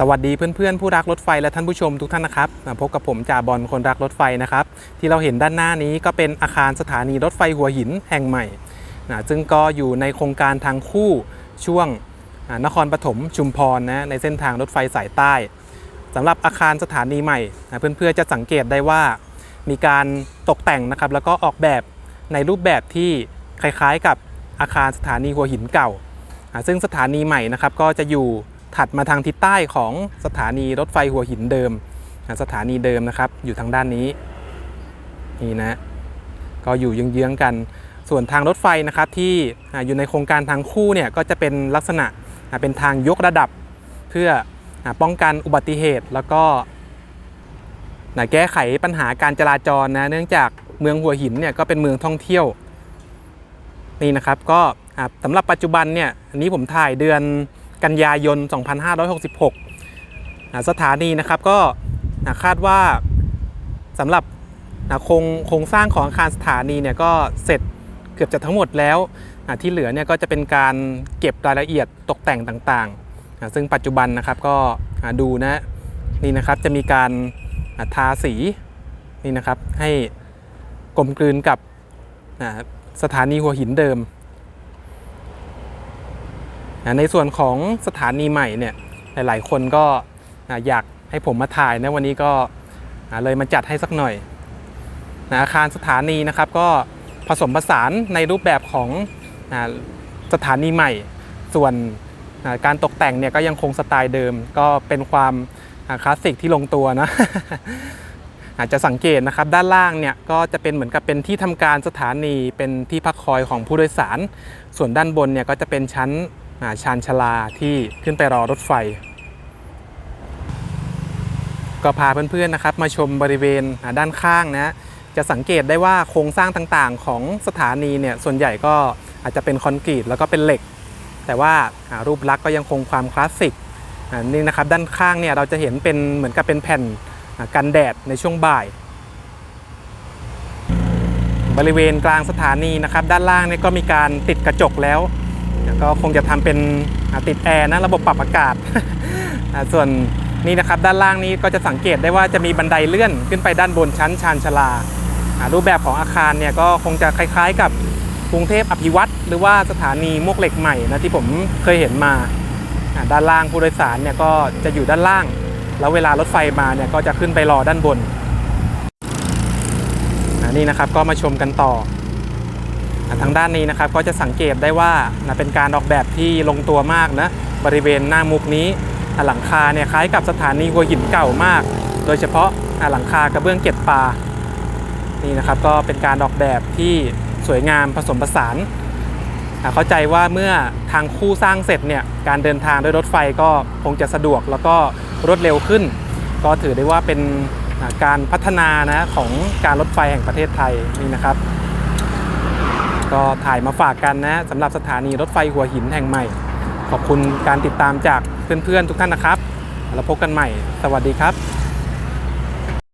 สวัสดีเพื่อนๆผู้รักรถไฟและท่านผู้ชมทุกท่านนะครับพบกับผมจ่าบอลคนรักรถไฟนะครับ ที่เราเห็นด้านหน้านี้ก็เป็นอาคารสถานีรถไฟหัวหินแห่งใหม่นะซึ่งก็อยู่ในโครงการทางคู่ช่วงนครปฐมชุมพรนะในเส้นทางรถไฟสายใต้สำหรับอาคารสถานีใหม่นะเพื่อนๆจะสังเกตได้ว่า มีการตกแต่งนะครับแล้วก็ออกแบบในรูปแบบที่คล้ายๆกับอาคารสถานีหัวหินเก่า ซึ่งสถานีใหม่นะครับก็จะอยู่ ถัดมาทางทิศใต้ของสถานีรถไฟหัวหินเดิม สถานีเดิมนะครับ อยู่ทางด้านนี้นี่นะ ก็อยู่เยื้องๆกัน ส่วนทางรถไฟนะครับที่อยู่ในโครงการทางคู่เนี่ยก็จะเป็นลักษณะเป็นทางยกระดับเพื่อป้องกันอุบัติเหตุ แล้วก็แก้ไขปัญหาการจราจรนะเนื่องจากเมืองหัวหินเนี่ยก็เป็นเมืองท่องเที่ยวนี่นะครับก็สำหรับปัจจุบันเนี่ยอันนี้ผมถ่ายเดือน กันยายน 2566 สถานีนะครับก็คาดว่าสำหรับโครงโครงสร้างของอาคารสถานีเนี่ยก็เสร็จเกือบจะทั้งหมดแล้วที่เหลือเนี่ยก็จะเป็นการเก็บรายละเอียดตกแต่งต่างๆ ซึ่งปัจจุบันนะครับก็ดูนะนี่นะครับจะมีการทาสีนี่นะครับให้กลมกลืนกับสถานีหัวหินเดิม ในส่วนของสถานีใหม่เนี่ยหลายๆ คนก็อ่าอยากให้ผมมาถ่ายนะวันนี้ก็เลยมาจัดให้สักหน่อยนะอาคารสถานีนะครับก็ผสมผสานในรูปแบบของสถานีใหม่ ส่วนการตกแต่งเนี่ยก็ยังคงสไตล์เดิม ก็เป็นความคลาสสิกที่ลงตัวนะอาจจะสังเกตนะครับด้านล่างเนี่ยก็จะเป็นเหมือนกับเป็นที่ทำการสถานีเป็นที่พักคอยของผู้โดยสาร ส่วนด้านบนเนี่ยก็จะเป็นชั้น ชานชลาที่ขึ้นไปรอรถไฟ ก็พาเพื่อนๆนะครับ มาชมบริเวณด้านข้างนะจะสังเกตได้ว่าโครงสร้างต่างๆ ของสถานีเนี่ยส่วนใหญ่ก็อาจจะเป็นคอนกรีตแล้วก็เป็นเหล็ก แต่ว่ารูปลักษณ์ก็ยังคงความคลาสสิกนี่นะครับด้านข้างเนี่ยเราจะเห็นเป็นเหมือนกับเป็นแผ่นกันแดดในช่วงบ่าย บริเวณกลางสถานีนะครับ ด้านล่างเนี่ยก็มีการติดกระจกแล้ว แล้วก็คงจะทำเป็นติดแอร์นะระบบปรับอากาศ ส่วนนี่นะครับด้านล่างนี้ก็จะสังเกตได้ว่าจะมีบันไดเลื่อนขึ้นไปด้านบนชั้นชานชาลา รูปแบบของอาคารเนี่ยก็คงจะคล้ายๆกับกรุงเทพอภิวัตรหรือว่าสถานีมวกเหล็กใหม่นะที่ผมเคยเห็นมา ด้านล่างผู้โดยสารเนี่ยก็จะอยู่ด้านล่าง แล้วเวลารถไฟมาเนี่ยก็จะขึ้นไปรอด้านบนนี่นะครับก็มาชมกันต่อ ทางด้านนี้นะครับก็จะสังเกตได้ว่านะเป็นการออกแบบที่ลงตัวมากนะบริเวณหน้ามุกนี้หลังคาเนี่ยคล้ายกับสถานีหัวหินเก่ามาก โดยเฉพาะหลังคากระเบื้องเก็ดปลานี่นะครับก็เป็นการออกแบบที่สวยงามผสมผสานเข้าใจว่าเมื่อทางคู่สร้างเสร็จเนี่ยการเดินทางด้วยรถไฟก็คงจะสะดวกแล้วก็รวดเร็วขึ้น ก็ถือได้ว่าเป็นการพัฒนานะของการรถไฟแห่งประเทศไทยนี่นะครับ ก็ถ่ายมาฝากกันนะสำหรับสถานีรถไฟหัวหินแห่งใหม่ ขอบคุณการติดตามจากเพื่อนๆทุกท่านนะครับ แล้วพบกันใหม่ สวัสดีครับ